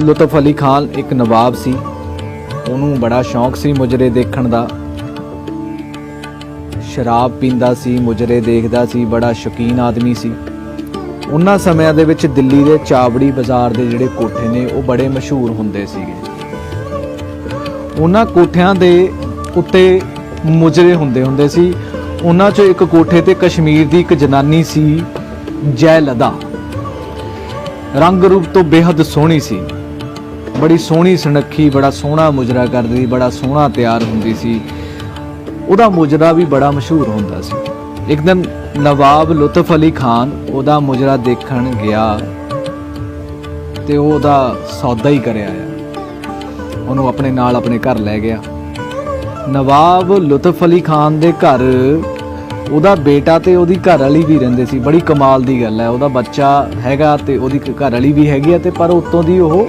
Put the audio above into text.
ਲੁਤਫ ਅਲੀ ਖਾਨ ਇੱਕ ਨਵਾਬ ਸੀ। ਉਹਨੂੰ ਬੜਾ ਸ਼ੌਂਕ ਸੀ ਮੁਜਰੇ ਦੇਖਣ ਦਾ। ਸ਼ਰਾਬ ਪੀਂਦਾ ਸੀ, ਮੁਜਰੇ ਦੇਖਦਾ ਸੀ, ਬੜਾ ਸ਼ੌਕੀਨ ਆਦਮੀ ਸੀ। ਉਹਨਾਂ ਸਮਿਆਂ ਦੇ ਵਿੱਚ ਦਿੱਲੀ ਦੇ ਚਾਵੜੀ ਬਾਜ਼ਾਰ ਦੇ ਜਿਹੜੇ ਕੋਠੇ ਨੇ, ਉਹ ਬੜੇ ਮਸ਼ਹੂਰ ਹੁੰਦੇ ਸੀਗੇ। ਉਹਨਾਂ ਕੋਠਿਆਂ ਦੇ ਉੱਤੇ ਮੁਜਰੇ ਹੁੰਦੇ ਹੁੰਦੇ ਸੀ। ਉਹਨਾਂ ਚੋਂ ਇੱਕ ਕੋਠੇ ਤੇ ਕਸ਼ਮੀਰ ਦੀ ਇੱਕ ਜਨਾਨੀ ਸੀ ਜੈ ਲਦਾ ਰੰਗ ਰੂਪ ਤੋਂ ਬੇਹੱਦ ਸੋਹਣੀ ਸੀ। ਬੜੀ ਸੋਹਣੀ ਸੁਨੱਖੀ, ਬੜਾ ਸੋਹਣਾ ਮੁਜਰਾ ਕਰਦੀ ਸੀ ਬੜਾ ਸੋਹਣਾ ਤਿਆਰ ਹੁੰਦੀ ਸੀ। ਉਹਦਾ ਮੁਜਰਾ ਵੀ ਬੜਾ ਮਸ਼ਹੂਰ ਹੁੰਦਾ ਸੀ। ਇੱਕ ਦਿਨ ਨਵਾਬ ਲੁਤਫ ਅਲੀ ਖਾਨ ਉਹਦਾ ਮੁਜਰਾ ਦੇਖਣ ਗਿਆ ਤੇ ਉਹ ਉਹਦਾ ਸੌਦਾ ਹੀ ਕਰਿਆ ਆਇਆ ਉਹਨੂੰ ਆਪਣੇ ਨਾਲ ਆਪਣੇ ਘਰ ਲੈ ਗਿਆ। ਨਵਾਬ ਲੁਤਫ ਅਲੀ ਖਾਨ ਦੇ ਘਰ, ਉਹਦਾ ਬੇਟਾ ਤੇ ਉਹਦੀ ਘਰ ਵਾਲੀ ਵੀ ਰਹਿੰਦੇ ਸੀ। ਬੜੀ ਕਮਾਲ ਦੀ ਗੱਲ ਹੈ। ਉਹਦਾ ਬੱਚਾ ਹੈਗਾ ਤੇ ਉਹਦੀ ਘਰ ਵਾਲੀ ਵੀ ਹੈਗੀ ਆ ਤੇ ਪਰ ਉਤੋਂ ਦੀ ਉਹ